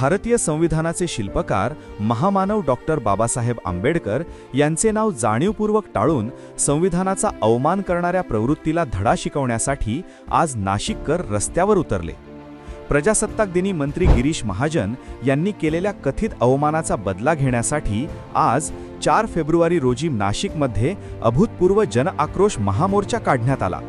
भारतीय संविधानाचे शिल्पकार महामानव डॉक्टर बाबासाहेब आंबेडकर यांचे नाव जाणीवपूर्वक टाळून संविधानाचा अवमान करणाऱ्या प्रवृत्तीला धडा शिकवण्यासाठी आज नाशिककर रस्त्यावर उतरले. प्रजासत्ताक दिनी मंत्री गिरीश महाजन यांनी केलेल्या कथित अवमानाचा बदला घेण्यासाठी आज चार फेब्रुवारी रोजी नाशिकमध्ये अभूतपूर्व जनआक्रोश महामोर्चा काढण्यात आला.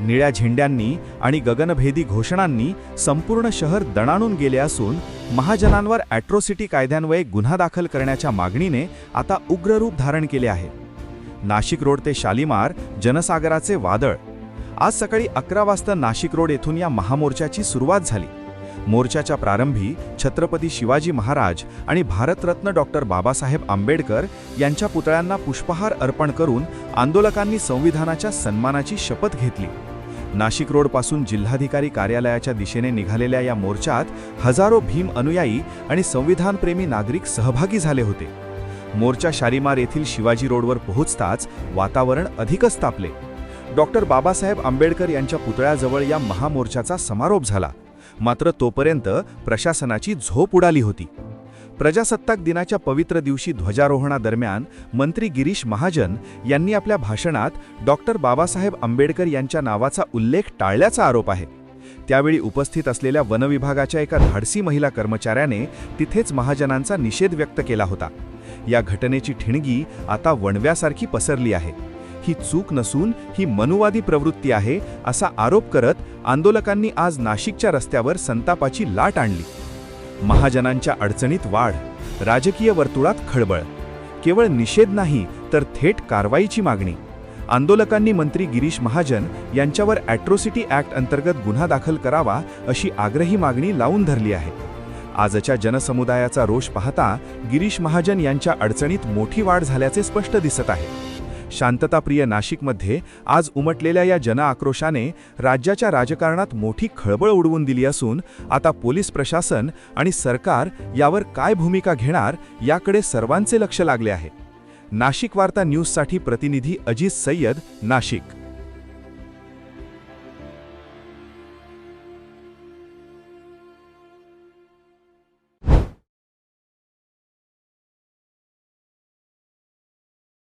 निळ्या झेंड्यांनी आणि गगनभेदी घोषणांनी संपूर्ण शहर दणाणून गेले असून महाजनांवर ॲट्रोसिटी कायद्यान्वये गुन्हा दाखल करण्याच्या मागणीने आता उग्र रूप धारण केले आहे. नाशिक रोड ते शालिमार जनसागराचे वादळ. आज सकाळी अकरा वाजता नाशिक रोड येथून या महामोर्चाची सुरुवात झाली. मोर्चाच्या प्रारंभी छत्रपती शिवाजी महाराज आणि भारतरत्न डॉक्टर बाबासाहेब आंबेडकर यांच्या पुतळ्यांना पुष्पहार अर्पण करून आंदोलकांनी संविधानाच्या सन्मानाची शपथ घेतली. नाशिक रोडपासून जिल्हाधिकारी कार्यालयाच्या दिशेने निघालेल्या या मोर्चात हजारो भीम अनुयायी आणि संविधानप्रेमी नागरिक सहभागी झाले होते. मोर्चा शारीमार येथील शिवाजी रोडवर पोहोचताच वातावरण अधिकच तापले. डॉक्टर बाबासाहेब आंबेडकर यांच्या पुतळ्याजवळ या महामोर्चाचा समारोप झाला. मात्र तोपर्यंत प्रशासनाची झोप उडाली होती. प्रजासत्ताक दिनाच्या पवित्र दिवशी ध्वजारोहणादरम्यान मंत्री गिरीश महाजन यांनी आपल्या भाषणात डॉक्टर बाबासाहेब आंबेडकर यांच्या नावाचा उल्लेख टाळल्याचा आरोप आहे. त्यावेळी उपस्थित असलेल्या वनविभागाच्या एका धाडसी महिला कर्मचाऱ्याने तिथेच महाजनांचा निषेध व्यक्त केला होता. या घटनेची ठिणगी आता वणव्यासारखी पसरली आहे. ही चूक नसून ही मनुवादी प्रवृत्ती आहे असा आरोप करत आंदोलकांनी आज नाशिकच्या रस्त्यावर संतापाची लाट आणली. महाजनांच्या अडचणीत वाढ राजकीय वर्तुळात खळबळ. केवळ निषेध नाही तर थेट कारवाईची मागणी. आंदोलकांनी मंत्री गिरीश महाजन यांच्यावर ॲट्रोसिटी ॲक्ट अंतर्गत गुन्हा दाखल करावा अशी आग्रही मागणी लावून धरली आहे. आजच्या जनसमुदायाचा रोष पाहता गिरीश महाजन यांच्या अडचणीत मोठी वाढ झाल्याचे स्पष्ट दिसत आहे. शांतताप्रिय नाशिकमध्ये आज उमटलेल्या या जनआक्रोशाने राज्याच्या राजकारणात मोठी खळबळ उडवून दिली असून आता पोलीस प्रशासन आणि सरकार यावर काय भूमिका घेणार याकडे सर्वांचे लक्ष लागले आहे. नाशिक वार्ता न्यूजसाठी प्रतिनिधी अजित सय्यद नाशिक.